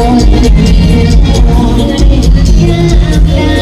อยากได้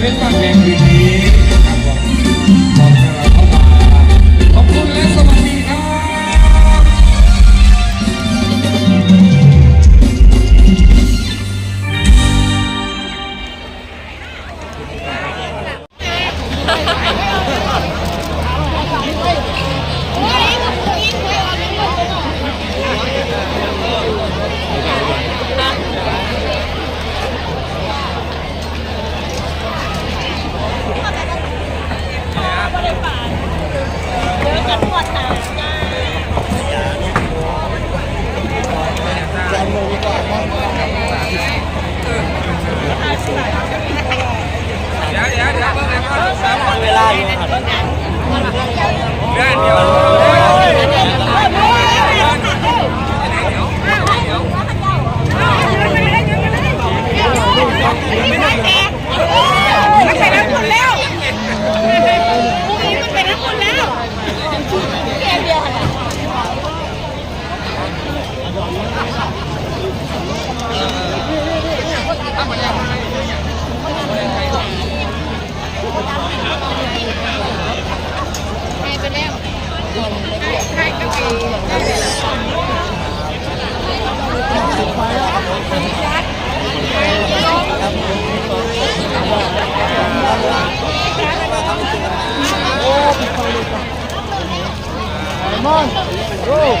เล่นฟังเพลงษีกนะครับอบคุณราเข้มาขอบคุณและสวัสดี Come on. Go.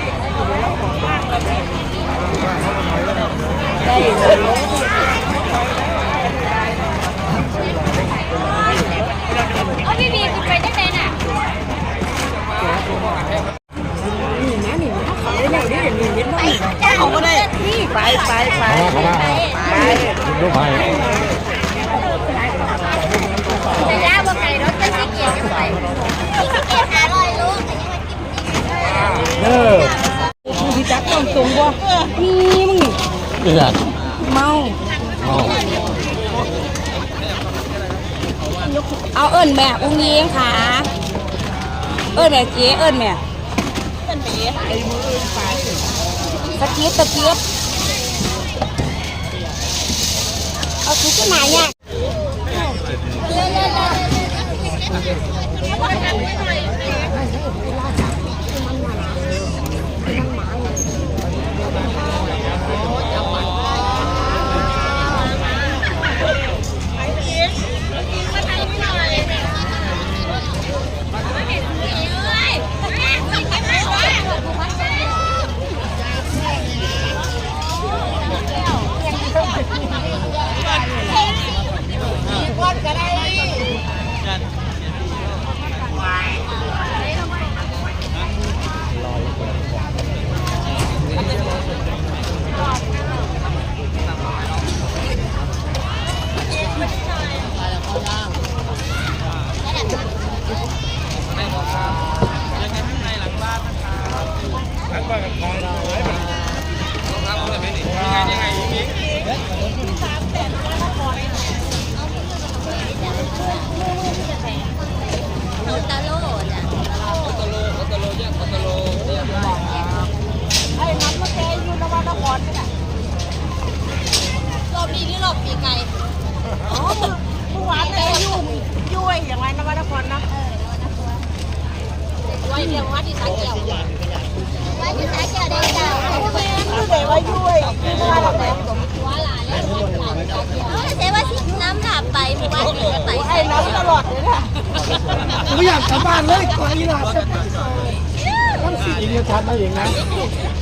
เขาก็ได้ไปไปไปแต่ย่าบอกไก่รถจะสิเกียร์กันไปสิเกียร์หาลอยลูกแต่ยังมากินพี่จักต้องสูงบ่นี่มึงเดือดเมาเอาเอิ้นแม่อุ้งยิงค่ะ เอิ้นแม่เจ๊เอิ้นแม่ ตะเกียบตะเกียบเอาทุกขนาดเนี่ยโนตาโลจ้ะไอ้น้ำมะแกอยู่นวันนครนี่แหละรอบนี้หรือรอบปีไก่อ๋อเมื่อวานแกอยู่ยุ่ยอย่างไรนวันนครนะเออนวันนครไว้เรียงวัดที่สักเกี่ยววัดที่สักเกี่ยวได้จ้าคือเดี๋ยวว่ายุ่ยคือว่าเราแบบว่าหลานแล้วหลานสักเกี่ยวเออเสียว่าสิน้ำหนักไปเพราะว่าสิไปไอ้น้ำต ลอดเลยนะไม่อยากกลับบ้านเลยก่อนอีหลาบอิงจะชัดนะอิงนะ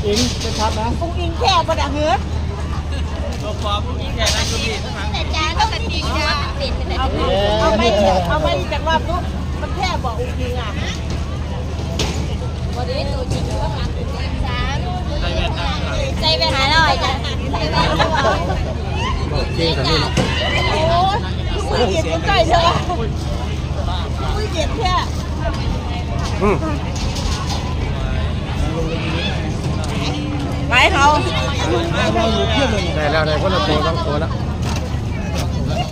อิงจะชัดนะปุงอิงแค่ประดังเหือแต่จานก็เป็นจริงจ้าเป็นเป็นเอาเอาไม่เอาไม่จากว่าปุ๊บมันแค่บอกอุ้งอิงอะวันนี้ตัวจริงก็รักอุ้งอิงสามใจแว่นหาลอยจ้ะใจแว่นหาลอยเก่งสันนี่โอ้ย ผู้หญิงมันใจเธอผู้หญิงแค่อืมไปเขาได้แล้วได้คนละตัวต้องตัวแล้วไ